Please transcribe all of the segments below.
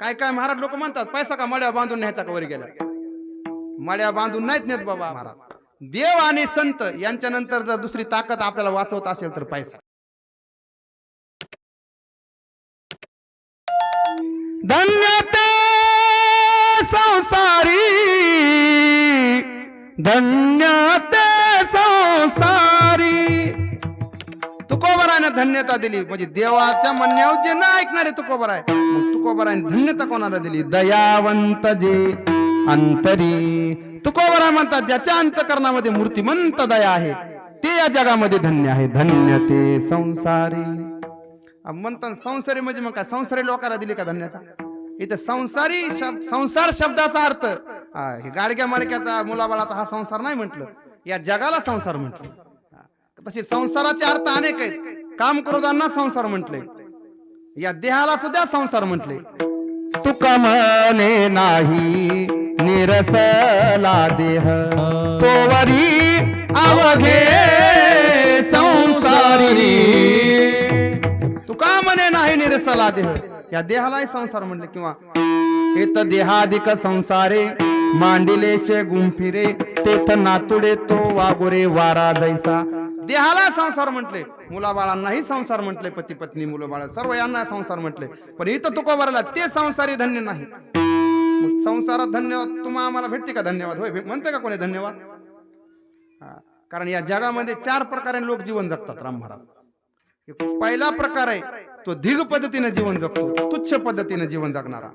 काय काय महाराज लोक म्हणतात पैसा का मळ्या बांधून न्यायचा का वर गेला मळ्या बांधून नाहीत नेत बाबा महाराज. देव आणि संत यांच्या नंतर जर दुसरी ताकद आपल्याला वाचवत असेल तर पैसा. धन्यते संसारी. धन्य धन्यता दिली. म्हणजे देवाच्या म्हणण्यावर जे न ऐकणारे तुकोबर आहे मग तुकोबराने धन्यता कोणाला दिली? दयावंत जे अंतरी. तुकोबरा म्हणतात ज्याच्या अंतकरणामध्ये मूर्तिमंत दया आहे ते या जगामध्ये धन्य आहे. धन्य ते संसारी. म्हणतात संसारी म्हणजे मग काय? संसारी लोकांना दिली का धन्यता? इथे संसारी शब्द संसार शब्दाचा अर्थ हा, गाडग्या मालक्याचा मुलाबाळाचा हा संसार नाही म्हटलं. या जगाला संसार म्हटलं. तसे संसाराचे अर्थ अनेक आहेत. काम करोदांना संसार म्हटले. या देहाला सुद्धा संसार म्हटले. तू कमले नाही निरसला देह. तोवरी अवघे संसारी तुका म्हणे नाही निरसला देह. या देहालाही संसार म्हणले किंवा हे देहाधिक संसारे मांडिलेशे गुंफिरे तेथ नातुडे तो वागोरे वारा जैसा. देहाला संसार म्हटले. मुलाबाळांनाही संसार म्हटले पती पत्नी मुलंबाळ सर्व यांना संसार म्हटले. पण इथं तुकोबाराला ते संसारी धन्य नाही. संसारात धन्यवाद तुम्हा आम्हाला भेटते का धन्यवाद? होय म्हणते का कोणी धन्यवाद? हा. कारण या जगामध्ये चार प्रकारे लोक जीवन जगतात राम महाराज. पहिला प्रकार आहे तो धिग पद्धतीने जीवन जगतो तुच्छ पद्धतीने जीवन जगणारा.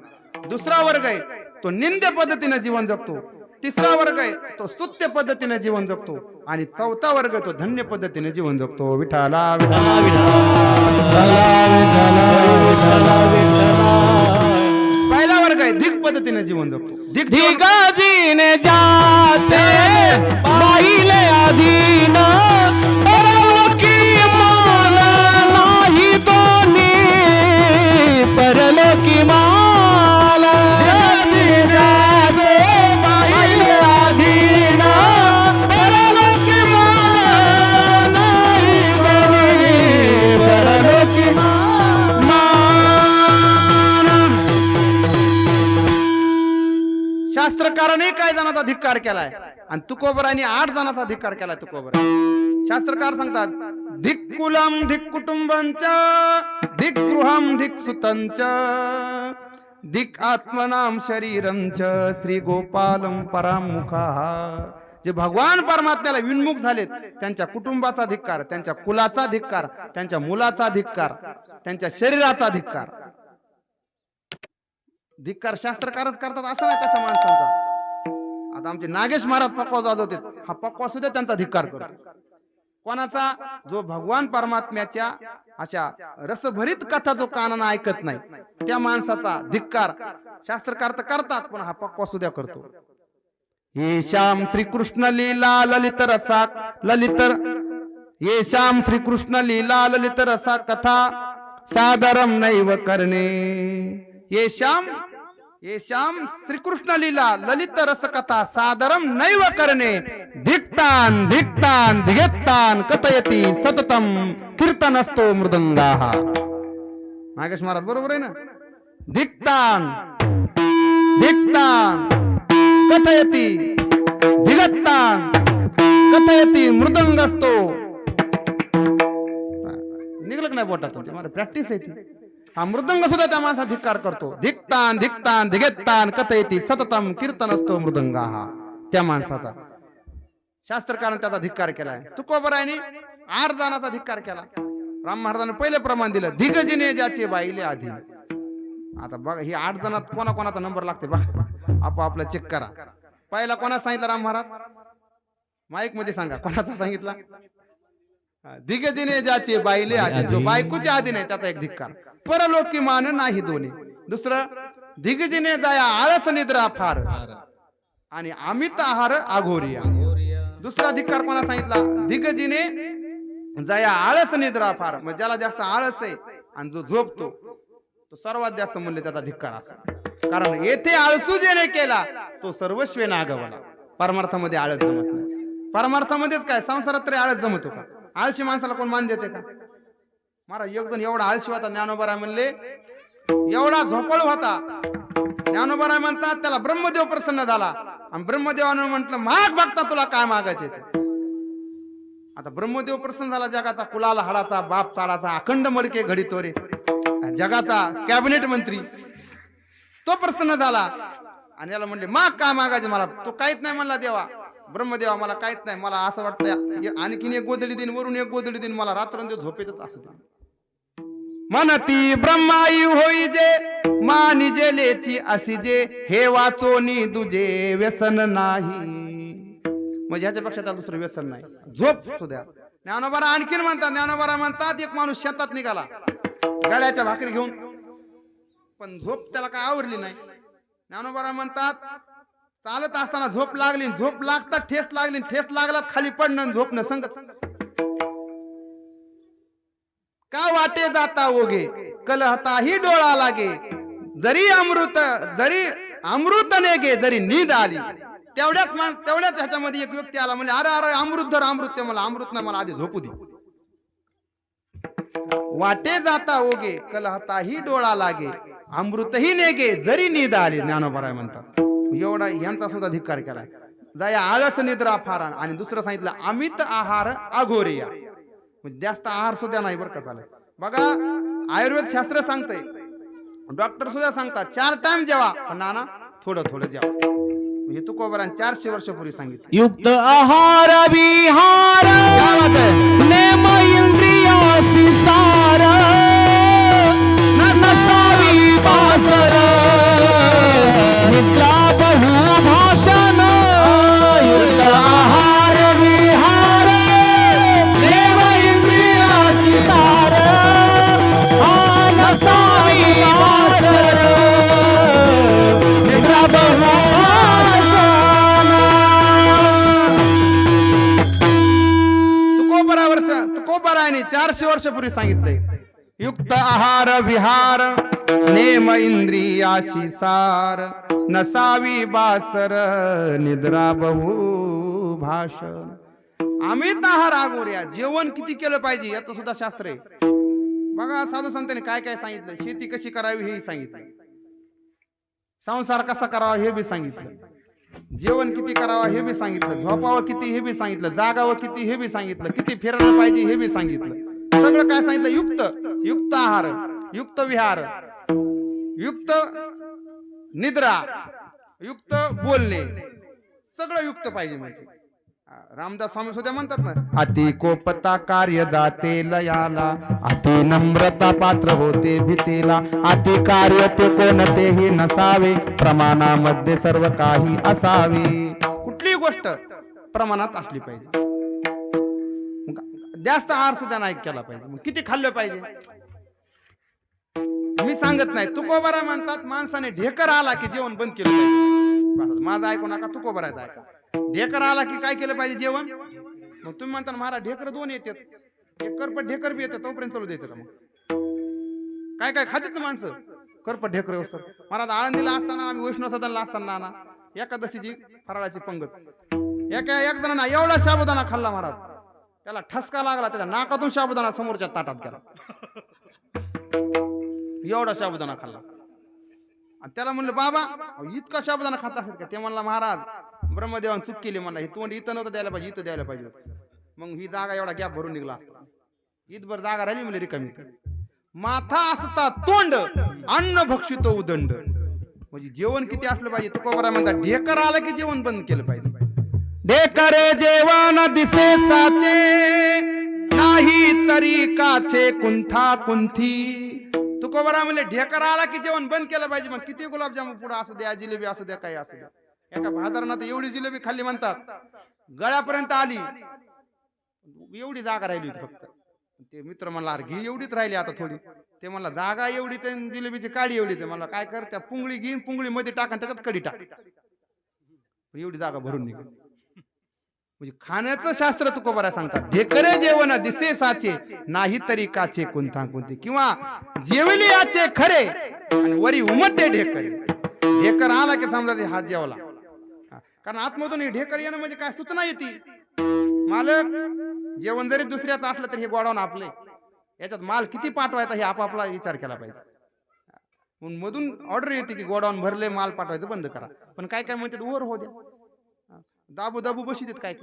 दुसरा वर्ग आहे तो निंद्य पद्धतीने जीवन जगतो. तिसरा वर्ग आहे तो स्तुत्य पद्धतीने जीवन जगतो. आणि चौथा वर्ग तो धन्य पद्धतीने जीवन जगतो. विठाला विठाला पहिला वर्ग आहे धिक पद्धतीने जीवन जगतो. धिग जीवन- जाचे अधीन शास्त्रकाराने काय जणांचा धिक्कार केलाय. आणि तुकोबराने आठ जणांचा धिक्कार केलाय तुकोबर शास्त्रकार सांगतात धिक्कुलम धिक कुटुंबांच धिक गृहम धिक सुतंच धिक आत्मनाम शरीरम च श्री गोपालम परामुखा. जे भगवान परमात्म्याला विन्मुख झालेत त्यांच्या कुटुंबाचा धिक्कार त्यांच्या कुलाचा धिक्कार त्यांच्या मुलाचा धिक्कार त्यांच्या शरीराचा धिक्कार. धिक्कार शास्त्रकारच करतात असं नाही तशा माणसांचा. आता आमचे नागेश महाराज पक्वा वाजवते हा पक्वा सुद्धा त्यांचा धिक्कार करतो. कोणाचा? जो भगवान परमात्म्याच्या अशा रसभरीत कथा जो कानानं ऐकत नाही त्या माणसाचा धिक्कार शास्त्रकार तर करतात पण हा पक्वा सुद्धा करतो. हे श्याम श्रीकृष्ण लीला ललित रसा ललित ये श्याम श्रीकृष्ण लीला ललित रसा कथा सादरम नैव करणे. ये श्याम श्रीकृष्ण लीला ललित रसकथा सादरम नैव करणे धिक्तान धिक्तान धिगत्तान कथयती सततम कीर्तनस्तो मृदंगा। नागेश महाराज बरोबर आहे ना? धिक्तान धिक्तान कथयती धिगत्तान कथयती मृदंग असतो निघलं नाही पोटातून मला प्रॅक्टिस आहे ती. हा मृदंग सुद्धा त्या माणसा धिक्कार करतो. धिक्तान धिक्तान धिगत्तान कथयती सततम कीर्तन असतो मृदंग हा त्या माणसाचा. शास्त्रकाराने त्याचा धिक्कार केलाय. तुकोबरायने आठ धिक्कार केला. राम महाराजांनी पहिले प्रमाण दिलं. धिगजिने ज्याचे बाईले आधी. आता बघा ही आठ जणात कोणा कोणाचा नंबर लागते बघा. आपापला चेक करा. पहिला कोणा सांगितलं राम महाराज? माईकमध्ये सांगा. कोणाचा सांगितला? दिग्गजिने ज्याचे बाईले आधी। जो बायकोच्या आधी नाही त्याचा एक धिक्कार। परलोकी मान नाही दोन्ही। दुसरं दिग्गजिने जाया आळस निद्रा फार। आणि अमित आहार आघोरिया। दुसरा धिक्कार कोणा सांगितला? दिग्गजीने जया आळस निद्रा फार। मग ज्याला जास्त आळस आहे आणि जो झोपतो तो सर्वात जास्त म्हणले त्याचा धिक्कार असो कारण येथे आळसू जेने केला तो सर्वस्वे नागवला। परमार्थामध्ये आळस जमत नाही। परमार्थामध्येच काय? संसारात तरी आळस जमतो का? आळशी माणसाला कोण मान देते का? महाराज एक जण एवढा आळशी होता ज्ञानोबराय म्हणले एवढा झोपाळू होता. ज्ञानोबराय म्हणतात त्याला ब्रह्मदेव प्रसन्न झाला. आणि ब्रह्मदेवानं म्हटलं माग बघता तुला काय मागायचे ते. आता ब्रह्मदेव प्रसन्न झाला जगाचा कुलाला हाडाचा बाप चाडाचा अखंड मडके घडी तोरे. जगाचा कॅबिनेट मंत्री. तो प्रसन्न झाला. आणि याला म्हणले माग काय मागायचे? मला तो काहीच नाही म्हणला देवा. ब्रह्मदेवा मला काहीच नाही. मला असं वाटतं आणखीन एक गोदडी दिन वरून एक गोदडी दिन मला रात्रंदिवस झोपेतच असू दे. म्हणती ब्रह्माई होई जे मानी जे लेची अशी जे हे वाचोनी तुझे व्यसन नाही. म्हणजे ह्याच्यापेक्षा त्याला दुसरं व्यसन नाही. झोप सुद्या ज्ञानोबारा आणखीन म्हणतात ज्ञानोबारा म्हणतात एक माणूस शेतात निघाला. गळ्याच्या भाकरी घेऊन. पण झोप त्याला काय आवडली नाही. ज्ञानोबारा म्हणतात चालत असताना झोप लागली झोप लागतात ठेस लागली ठेस लागलात खाली पडणं आणि झोपणं संगत. का वाटे जाता ओगे कलहताही डोळा लागे. जरी अमृत जरी अमृत नेगे जरी नींद आली. तेवढ्याच तेवढ्याच ह्याच्यामध्ये एक व्यक्ती आला म्हणजे अरे अरे अमृत धर अमृत मला अमृत ना मला आधी झोपू दे. वाटे जाता ओगे कलहताही डोळा लागे. अमृतही नेगे जरी नींद आली ज्ञानोबराय म्हणतात. एवढा यांचा सुद्धा धिक्कार केलाय. जाया आळस निद्रा फारा. आणि दुसरं सांगितलं अमित आहार अघोरिया. म्हणजे जास्त आहार सुद्धा नाही बरं का चालेल बघा आयुर्वेद शास्त्र सांगतंय. डॉक्टर सुद्धा सांगतात चार टाइम जेवा. पण नाना थोडं थोडं जेवा. हे तुकोबरान चारशे वर्षापूर्वी सांगितलं. युक्त आहार विहार? नेम इंद्रियासी सार नसावी बासर. निद्रा चारशे वर्षापूर्वी सांगितलंय. युक्त आहार विहार नेम इंद्रियाशी सार नसावी बासर निद्रा बहु भाषण. अमित आहार आगोऱ्या जेवण किती केलं पाहिजे याचं सुद्धा शास्त्र आहे. बघा साधू संतांनी काय काय सांगितलं शेती कशी करावी हेही सांगितलं संसार कसा करावा हे बी सांगितलं. जेवण किती करावं हे बी सांगितलं. झोपावं किती हे बी सांगितलं. जागावं किती हे बी सांगितलं. किती फिरायला पाहिजे हे बी सांगितलं. सगळं काय सांगितलं? युक्त. युक्त आहार. युक्त विहार. युक्त निद्रा. युक्त बोलणे. सगळं युक्त पाहिजे म्हणजे. रामदास स्वामी सुद्धा म्हणतात ना अति कोपता कार्य जाते लयाला अति नम्रता पात्र होते भीतीला अति कार्य ते कोणतेही नसावे प्रमाणामध्ये सर्व काही असावे. कुठलीही गोष्ट प्रमाणात असली पाहिजे. जास्त आहार सुद्धा नाही केला पाहिजे. मग किती खाल्लं पाहिजे? मी सांगत नाही. तुकोबरा म्हणतात माणसाने ढेकर आला की जेवण बंद केलं पाहिजे. माझा माझं ऐकू नका तुकोबरायचं ऐका. ढेकर आला की काय केलं पाहिजे जेवण? मग तुम्ही म्हणता महाराज ढेकर दोन येतात. ढेकर करपट ढेकर बी येतात तोपर्यंत चालू द्यायचं का मग? काय काय खातात ना माणसं? करपट ढेकर व्यवस्था महाराज आळंदीला असताना आम्ही वैष्णव सदनला असताना ना एकादशीची फराळाची पंगत. एका एक जणांना एवढा साबुदाना खाल्ला महाराज. त्याला ठसका लागला त्याच्या नाकातून शाबुदाना समोरच्या ताटात गेला. एवढा साबुदाणा खाल्ला. आणि त्याला म्हणलं बाबा इतका शाबुदाना खात असेल का? ते म्हणला महाराज ब्रह्मदेवान चूक केली म्हणला हे तोंड इथं नव्हतं द्यायला पाहिजे इथं द्यायला पाहिजे होतं. मग ही जागा एवढा गॅप भरून निघला असता. इथभर जागा राहिली म्हणजे रिकामी. माथा असता तोंड अन्न भक्षितो उदंड. म्हणजे जेवण किती असलं पाहिजे तुकोबरा म्हणतात ढेकर आलं की जेवण बंद केलं पाहिजे. ढेकर जेवण दिसे साचे नाही तरी काचे कुंथा कुंथी. तुकोबरा म्हणले ढेकर आला की जेवण बंद केलं पाहिजे मग किती गुलाबजामुन पुढे असू द्या जिलेबी असू द्या काही असू द्या. एका बाजारात एवढी जिलेबी खाल्ली म्हणतात गळ्यापर्यंत आली. एवढी जागा राहिली फक्त. ते मित्र म्हणला अरे घे एवढीच राहिली आता थोडी. ते म्हणला जागा एवढी ते जिलेबीची काडी एवढी ते मला काय कर त्या पुंगळी घेईन पुंगळी मध्ये टाक आणि त्याच्यात कडी टाक. एवढी जागा भरून निघेल. म्हणजे खाण्याचं शास्त्र तुकोबरा सांगतात. ढेकरे जेवण दिसे साचे नाही तरी काचे कोणता कोणते. किंवा जेवली याचे खरे आणि वरी उमटते ढेकरे. ढेकर आला की समजा हा हात जेवला. कारण आतमधून हे ढेकर येणं म्हणजे काय? सूचना येते. मालक जेवण जरी दुसऱ्याचं असलं तरी हे गोडावून आपले. याच्यात माल किती पाठवायचा हे आपापला विचार केला पाहिजे. मधून ऑर्डर येते की गोडाऊन भरले माल पाठवायचं बंद करा. पण काय काय म्हणतात ओव्हर हो द्या. दाबू दाबू बशी देत काय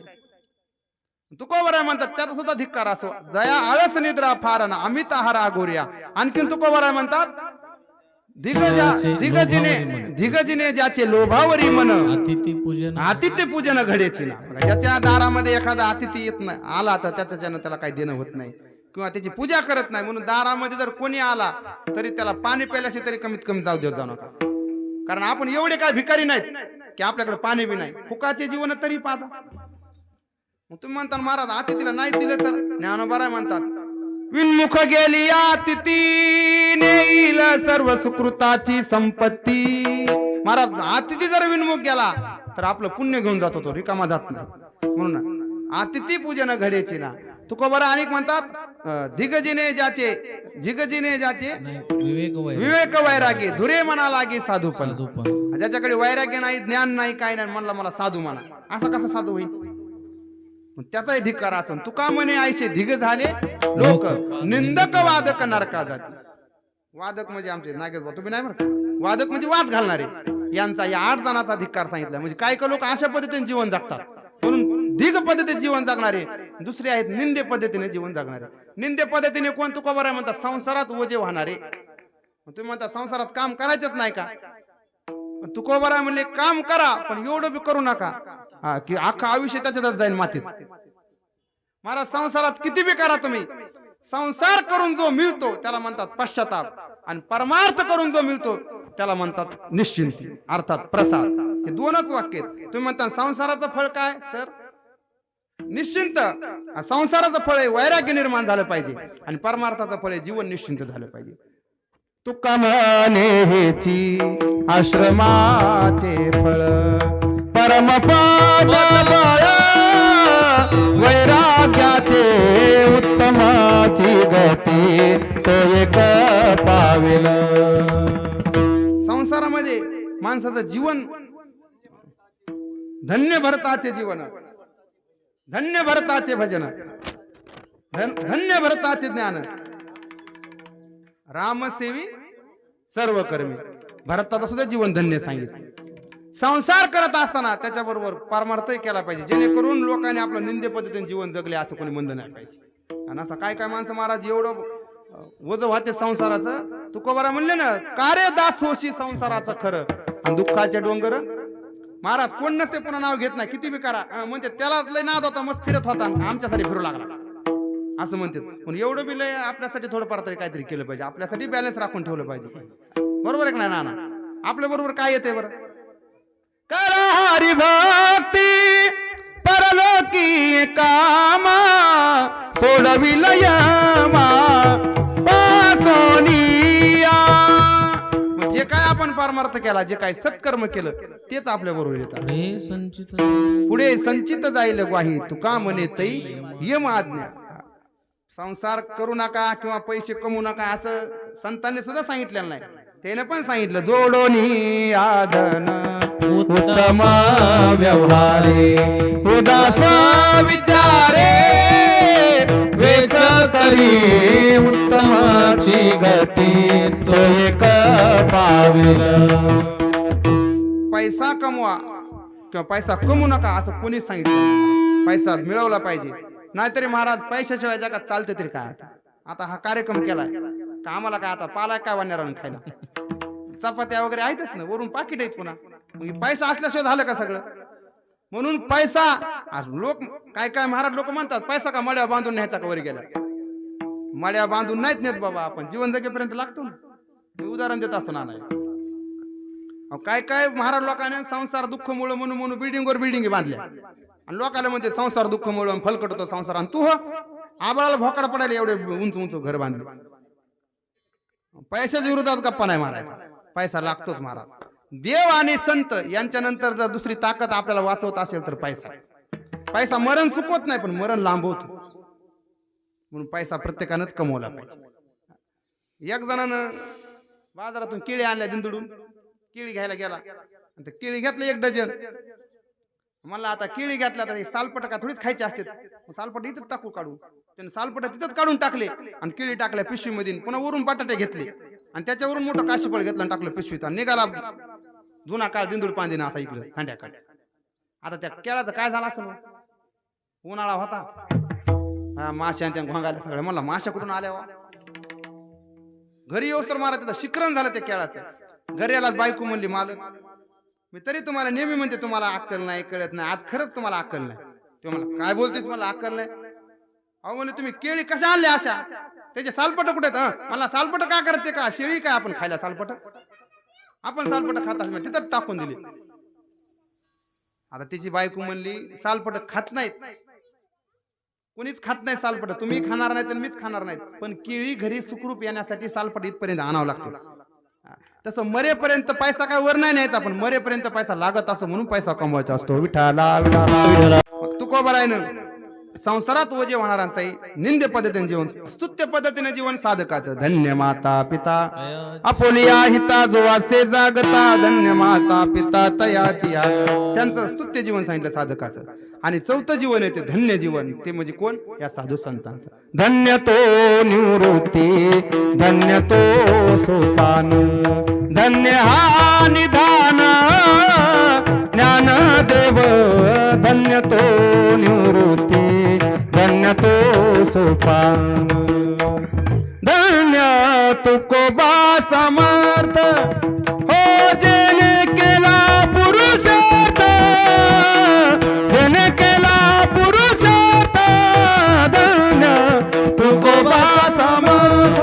तुकोबरा म्हणतात त्याचा सुद्धा धिक्कार असो. जया आळस निद्रा फार ना अमित आहारा गोर्या आणखीन तुकोबरा म्हणतात दिगजा दिगजीने दिगजीने ज्याचे लोभावरी मन अतिथी पूजन आतिथ्य पूजन घडेची ना. ज्याच्या दारामध्ये एखादा अतिथी येत नाही आला तर त्याच्याच्यानं त्याला काही देणं होत नाही. किंवा त्याची पूजा करत नाही म्हणून दारामध्ये जर कोणी आला तरी त्याला पाणी प्यायल्याशी तरी कमीत कमी जाऊ देत जाऊ नका. कारण आपण एवढे काय भिकारी नाहीत की आपल्याकडे पाणी बी नाही. फुकाचे जीवन तरी पाजा. मग तुम्ही म्हणता महाराज अतिथीला नाही दिलं तर? ज्ञानोबाराय म्हणतात विनमुख गेली अतिथी नेईल सर्व सुकृताची संपत्ती. महाराज अतिथी जर विनमुख गेला तर आपलं पुण्य घेऊन जातो तो रिकामा जात नाही. म्हणून आतिथी पूजन घडेची ना. तुका बरं अनेक म्हणतात दिगजीने ज्याचे जिगजीने ज्याचे विवेक विवेक वैरागी झुरे म्हणा लागे साधू पण. ज्याच्याकडे वैराग्य नाही ज्ञान नाही काय नाही म्हणला मला साधू म्हणा. असं कसं साधू होईल? त्याचाही धिक्कार असून. तुका म्हणे आयशे धिग झाले लोक निंदक वादक नरका जाती. वादक म्हणजे आमचे नागेश भाऊ तुम्ही नाही बरं का? वादक म्हणजे वाद घालणारे. यांचा या आठ जणांचा धिक्कार सांगितला. म्हणजे काय काय लोक अशा पद्धतीने जीवन जगतात. म्हणून धिग पद्धतीने जीवन जगणारे दुसरे आहेत निंदे पद्धतीने जीवन जगणारे. निंदे पद्धतीने कोण तुका आहे म्हणतात संसारात ओझे वाहणारे. मग तुम्ही म्हणता संसारात काम करायचंच नाही का? पण आहे म्हणले काम करा पण एवढं बी करू नका. हा की अख्खा आयुष्य त्याच्यातच जाईल मातीत. महाराज संसारात किती बी करा तुम्ही. संसार करून जो मिळतो त्याला म्हणतात पश्चाताप. आणि परमार्थ करून जो मिळतो त्याला म्हणतात निश्चिंती अर्थात प्रसाद. हे दोनच वाक्य आहेत. तुम्ही म्हणता संसाराचं फळ काय? तर निश्चिंत. संसाराचं फळ आहे वैराग्य निर्माण झालं पाहिजे. आणि परमार्थाचं फळ आहे जीवन निश्चिंत झालं पाहिजे. तुका म्हणे हेची आश्रमाचे फळ परमपाद बळ वैराग्याचे उत्तमाची गती तो एक पाविल. संसारामध्ये माणसाचं जीवन धन्य भरताचे जीवन. धन्य भरताचे भजन. धन- धन्य भरताचे ज्ञान. रामसेवी सर्व कर्मी भरताचं सुद्धा जीवन धन्य सांगितलं. संसार करत असताना त्याच्याबरोबर परमार्थही केला पाहिजे. जेणेकरून लोकांनी आपलं निंदे पद्धतीने जीवन जगले असं कोणी म्हणलं नाही पाहिजे. आणि असं काय काय माणसं महाराज एवढं वज वाहते संसाराचं? तुकोबारा म्हणले ना कार्य दास होशी संसाराचं खरं आणि दुःखाचे डोंगर महाराज कोण नसते पुन्हा नाव घेत नाही. किती बी करा म्हणते त्याला लय नाद होता मस्त फिरत होता आमच्यासाठी फिरू लागला. असं म्हणतात पण एवढं बी लय आपल्यासाठी थोडंफार तरी काहीतरी केलं पाहिजे. आपल्यासाठी बॅलन्स राखून ठेवलं पाहिजे. बरोबर आहे ना ना आपल्या बरोबर काय येते बरं? करारी भक्ती परलोकी कामा सोडविलया परमार्थ केला जे काय सत्कर्म केलं तेच आपल्या बरोबर येतात. संचित पुढे संचित जाईल ग्वाही तुका म्हणे तै यम आज्ञा. संसार करू नका किंवा पैसे कमवू नका असं संतांनी सुद्धा सांगितलेलं नाही. त्याने पण सांगितलं जोडोनी आधन उत्तम व्यवहारे उदास विचारे. वेच करी उत्तमाची गती तो एक पावेल. पैसा कमवा किंवा पैसा कमवू नका असं कोणीच सांगितलं पैसा मिळवला पाहिजे. नाहीतरी महाराज पैशाशिवाय जगात चालते तरी काय आता? आता हा कार्यक्रम केलाय. का आम्हाला काय आता पालाय काय वाढणार खायला? चपात्या वगैरे आहेतच ना वरून पाकिट आहेत पुन्हा. पैसा असल्याशिवाय झालं का सगळं? म्हणून पैसा आज लोक काय काय महाराज लोक म्हणतात पैसा का मड्या बांधून न्यायचा का वर गेला? मड्या बांधून नाहीत नेत बाबा आपण जीवन जगेपर्यंत लागतो ना. मी उदाहरण देत असतो ना नाही अहो, काय काय महाराज लोकांनी संसार दुःख मुळे म्हणून म्हणून बिल्डिंगवर बिल्डिंग बांधल्या. आणि लोकांना म्हणते संसार दुःख मुळे फलकट होतो संसार. आणि तू हो आबाळाला भोकाड पडायला एवढे उंच उंच घर बांधले. पैशाच्या विरोधात गप्पा नाही मारायचा. पैसा लागतोच महाराज. देव आणि संत यांच्या नंतर जर दुसरी ताकद आपल्याला वाचवत असेल तर पैसा. पैसा मरण चुकवत नाही पण मरण लांबवतो. म्हणून पैसा प्रत्येकानंच कमवला पाहिजे. एक जणानं बाजारातून केळी आणल्या दिंदुडून. केळी घ्यायला गेला. आणि केळी घेतलं एक डझन. मला आता केळी घेतल्या तर हे सालपट का थोडीच खायचे असते सालपट इथं टाकू काढू त्याने सालपट तिथंच काढून टाकले आणि केळी टाकल्या पिशवीमध्ये पुन्हा वरून बटाटे घेतले. आणि त्याच्यावरून मोठं काशीफळ घेतलं आणि टाकलं पिशवीत. आणि निघाला जुना काळ दिंदूड पांदिना असा इकडं खांड्या आता त्या केळाचं काय झालं असं उन्हाळा होता. माश्या आणि त्या घोंगाल्या सगळ्या. मला माश्या कुठून आल्या हो? घरी येऊस तर मला त्याचं शिकरण झालं त्या केळाचं. घरी आलाच बायको म्हणली मालक मी तरी तुम्हाला नेहमी म्हणते तुम्हाला अक्कल नाही कळत नाही. आज खरंच तुम्हाला अक्कल नाही. ते मला काय बोलतेस मला अक्कल नाही? अहो म्हणजे तुम्ही केळी कशा आणल्या अशा? त्याचे सालपट कुठे आहेत मला सालपट का करते का? शेळी काय आपण खायला सालपट? आपण सालपट खात असं तिथं टाकून दिली. आता तिची बायको म्हणली सालपट खात नाहीत. कोणीच खात नाही सालपट. तुम्ही खाणार नाही तर मीच खाणार नाहीत. पण केळी घरी सुखरूप येण्यासाठी सालपट इथपर्यंत आणावं लागतं तसं मरेपर्यंत पैसा काय वर नाही न्यायचा पण मरेपर्यंत पैसा लागत असतो म्हणून पैसा कमवायचा असतो. विठाला विठाला मग तू संसारात वजे होणारांचाही निंद पद्धतीने जीवन स्तुत्य पद्धतीने जीवन साधकाचं. धन्य माता पिता. अपोलिया हिता जो असे जागता. धन्य माता पिता तयाची त्यांचं स्तुत्य जीवन सांगितलं साधकाचं. आणि चौथं जीवन आहे ते धन्य जीवन. ते म्हणजे कोण? या साधू संतांचं. धन्य तो निवृत्ती. धन्य तो सोपान. धन्य हा निधान. ज्ञानदेव. धन्य तो निवृत्ती. धन्य तो सोपान. धन्य तुकोबा समर्थ. हो जेने केला पुरुषार्थ. जेने केला पुरुषार्थ. धन्य तुकोबा समर्थ.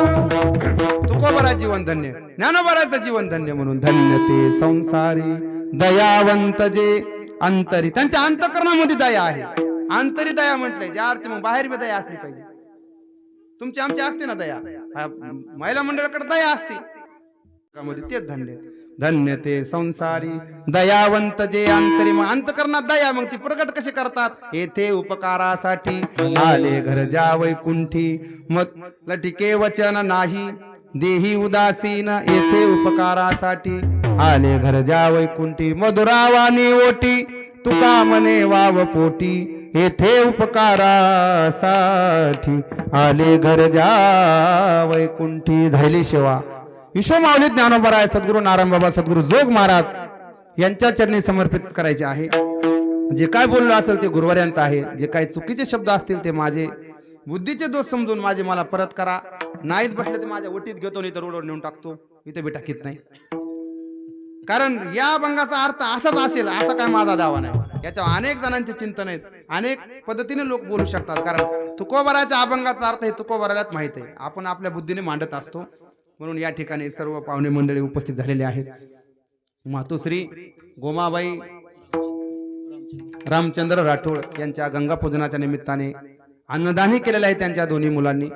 तुकोबरा जीवन धन्य. ज्ञानोबराचं जीवन धन्य म्हणून धन्य ते संसारी दयावंत जे अंतरी. त्यांच्या अंतकरणामध्ये दया आहे. आंतरी दया म्हटलंय ज्या अर्थी मग बाहेर बी दया असली पाहिजे. तुमची आमची असते ना दया? महिला मंडळाकडे दया असते. तेच धन्य धन्य ते संसारी दयावंत जे अंतरी मग अंतकरणात दया मग ती प्रकट कशी करतात? येथे उपकारासाठी. आले घर जा वैकुंठी मग लटिके वचन नाही. देही उदासीन येथे उपकारासाठी. आले घर जा वैकुंठी मधुरावानी ओटी तुका मने वाव पोटी. येथे उपकारासाठी आले घर जा वैकुंठी झाली सेवा. विश्वमावली ज्ञानोबराय सद्गुरू नारायण बाबा सद्गुरू जोग महाराज यांच्या चरणी समर्पित करायचे आहे. जे काय बोललं असेल ते गुरुवार्यांचं आहे. जे काही चुकीचे शब्द असतील ते माझे बुद्धीचे दोष समजून माझे मला परत करा. नाहीच बसले ते माझ्या वटीत घेतो नाही तर रोडवर नेऊन टाकतो. इथे बी टाकीत नाही. कारण या अभंगाचा अर्थ असाच असेल असा काय माझा दावा नाही. याच्यावर अनेक जणांचे चिंतन आहेत. अनेक पद्धतीने लोक बोलू शकतात. कारण तुकोबराच्या अभंगाचा अर्थ हे तुकोबरालाच माहीत आहे. आपण आपल्या बुद्धीने मांडत असतो. म्हणून या ठिकाणी सर्व पाहुणे मंडळी उपस्थित झालेले आहेत. मातोश्री गोमाबाई रामचंद्र राठोड यांच्या गंगापूजनाच्या निमित्ताने अन्नदानही केलेलं आहे त्यांच्या दोन्ही मुलांनी.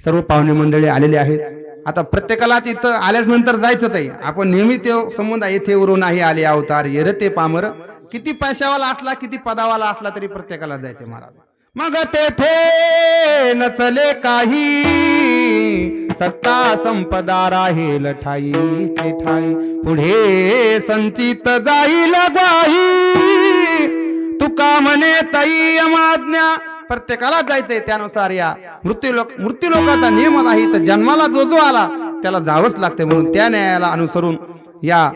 सर्व पाहुणे मंडळी आलेले आहेत. आता प्रत्येकालाच इथं आल्यानंतर जायचंच आहे. आपण नेहमी ते संबंध येथे वरून नाही आले अवतार येरते पामर. किती पैशावाला असला किती पदावाला असला तरी प्रत्येकाला जायचे महाराज. मग तेथे नचले काही. सत्ता संपदा राहील ठाई ठाई. पुढे संचित जाईल ग्वाही. तुका म्हणे ताई अमाज्ञा. प्रत्येकाला जायचंय त्यानुसार या. मृत्यू लोक मृत्यू नियम आहे तर जन्माला जो जो आला त्याला जावंच लागते म्हणून त्या न्यायाला अनुसरून या.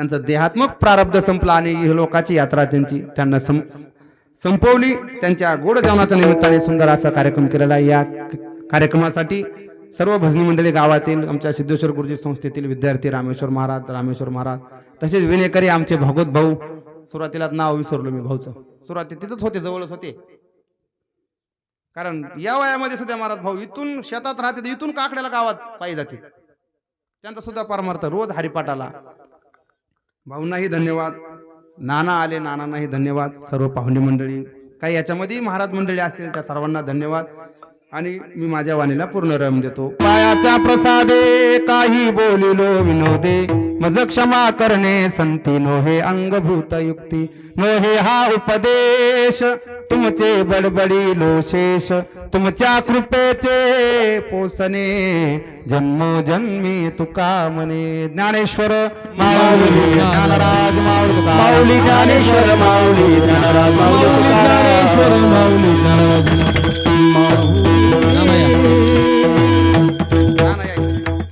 त्यांचं देहात्मक प्रारब्ध संपला आणि ही लोकाची यात्रा त्यांची त्यांना संपवली. त्यांच्या गोड जेवणाच्या निमित्ताने सुंदर असा कार्यक्रम केलेला आहे. या कार्यक्रमासाठी सर्व भजनी मंडळी गावातील आमच्या सिद्धेश्वर गुरुजी संस्थेतील विद्यार्थी रामेश्वर महाराज रामेश्वर महाराज तसेच विनेकरी आमचे भागवत भाऊ सुरुवातीला नाव विसरलो मी भाऊचं. सुरुवाती तिथंच होते जवळच होते. कारण या वयामध्ये सुद्धा महाराज भाऊ इथून शेतात राहते इथून काकड्याला गावात पायी जाते. त्यांचा सुद्धा परमार्थ रोज हरिपाठाला भाऊंनाही धन्यवाद. नाना आले नानांनाही धन्यवाद. सर्व पाहुणे मंडळी काही याच्यामध्ये महाराज मंडळी असतील त्या सर्वांना धन्यवाद. आणि मी माझ्या वाणीला पूर्ण रम देतो. पायाच्या प्रसादे काही बोलिलो विनोदे. मज क्षमा करणे संती नोहे अंगभूत युक्ती. नोहे हा उपदेश. तुमचे बडबडी लोशेष तुमच्या कृपेचे पोसणे जन्मोजन्मी तुका म्हणे. ज्ञानेश्वर माऊली ज्ञानराज माऊली ज्ञानेश्वर माऊली ज्ञानराज माऊली माऊली ज्ञानेश्वर माऊली ज्ञानराज. माऊली